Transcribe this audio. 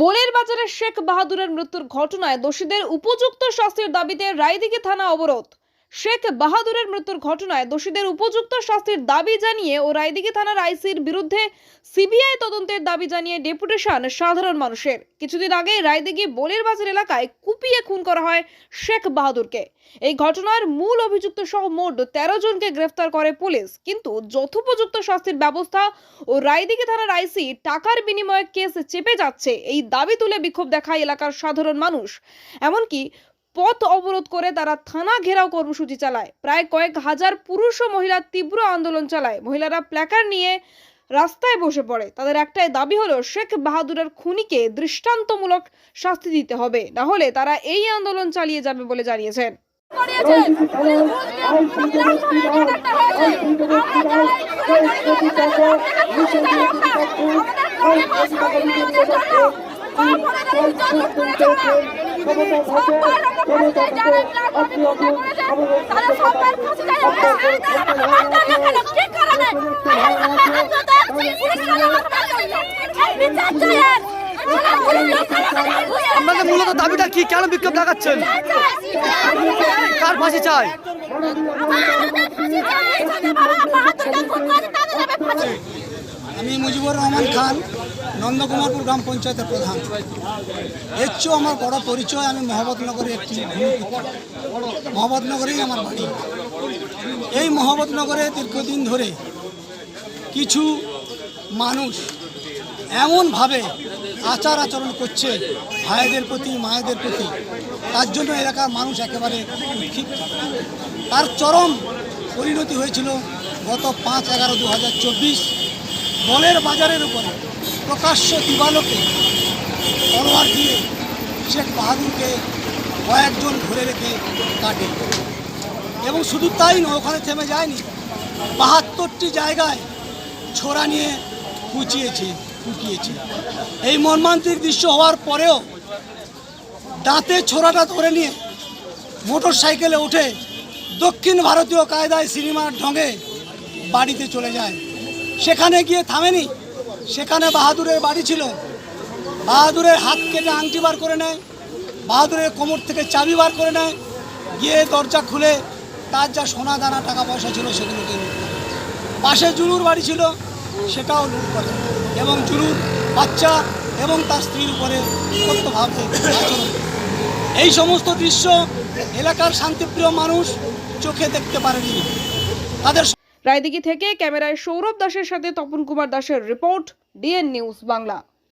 বোলের বাজারে শেখ বাহাদুরের মৃত্যুর ঘটনায় দোষীদের উপযুক্ত শাস্তির দাবিতে রায়দিঘি থানা অবরোধ। শেখ বাহাদুরের মৃত্যুর ঘটনায় দোষীদের উপযুক্ত শাস্তির দাবি জানিয়ে ও রায়দিঘি থানার আইসির বিরুদ্ধে সিবিআই তদন্তের দাবি জানিয়ে ডেপুটেশন সাধারণ মানুষের। কিছুদিন আগে রায়দিঘি বোলের বাজার এলাকায় কুপিয়ে খুন করা হয় শেখ বাহাদুরকে। এই ঘটনার মূল অভিযুক্ত সহ মোট তেরো জনকে গ্রেফতার করে পুলিশ। কিন্তু যথোপযুক্ত শাস্তির ব্যবস্থা ও রায়দিঘি থানার আইসি টাকার বিনিময়ে কেস চেপে যাচ্ছে, এই দাবি তুলে বিক্ষোভ দেখায় এলাকার সাধারণ মানুষ। এমনকি পথ অবরোধ করে তারা থানা ঘেরাও কর্মসূচি চালায়। প্রায় কয়েক হাজার পুরুষ ও মহিলা তীব্র আন্দোলন চালায়। মহিলারা প্ল্যাকার নিয়ে রাস্তায় বসে পড়ে। তাদের একটাই দাবি হলো, শেখ বাহাদুরের খুনিকে দৃষ্টান্তমূলক শাস্তি দিতে হবে। না হলে তারা এই আন্দোলন চালিয়ে যাবে বলে জানিয়েছেন। আপনাদের মূলত দাবিটা কি? কেন বিক্ষোভ দেখাচ্ছেন? কার ফাঁসি চাই আমি মুজিবুর রহমান খান, নন্দকুমারপুর গ্রাম পঞ্চায়েতের প্রধান। এর চেয়েও আমার বড় পরিচয় আমি মহাবতনগরের একটি মহাবতনগরেই আমার বাড়ি। এই মহাবতনগরে দীর্ঘদিন ধরে কিছু মানুষ এমনভাবে আচার আচরণ করছে ভাইদের প্রতি, মায়েদের প্রতি। তার জন্য এলাকার মানুষ একেবারে তার চরম পরিণতি হয়েছিল গত পাঁচ এগারো দু হাজার চব্বিশ। বলের বাজারের উপরে প্রকাশ্য দিবালোকে তলোয়ার দিয়ে শেখ বাহাদুরকে কয়েকজন ধরে রেখে কাটে। এবং শুধু তাই নয়, ওখানে থেমে যায়নি। বাহাত্তরটি জায়গায় ছোড়া নিয়ে কুচিয়েছে কুটিয়েছে এই মর্মান্তিক দৃশ্য হওয়ার পরেও দাঁতে ছোড়াটা ধরে নিয়ে মোটর সাইকেলে উঠে দক্ষিণ ভারতীয় কায়দায় সিনেমার ঢঙে বাড়িতে চলে যায়। সেখানে গিয়ে থামেনি। সেখানে বাহাদুরের বাড়ি ছিল। বাহাদুরের হাত কেটে আংটি বার করে নেয়। বাহাদুরের কোমর থেকে চাবি বার করে নেয়। গিয়ে দরজা খুলে তার যা সোনা দানা টাকা পয়সা ছিল করে। পাশে জুলুর বাড়ি ছিল, সেটাও লুট করে। এবং জুলুর বাচ্চা এবং তার স্ত্রীর উপরে কতভাবে আচরণ। এই সমস্ত দৃশ্য এলাকার শান্তিপ্রিয় মানুষ চোখে দেখতে পারেনি। তাদের রায়দিঘি থেকে ক্যামেরায় সৌরভ দাসের সাথে তপন কুমার দাসের রিপোর্ট ডিএন নিউজ বাংলা।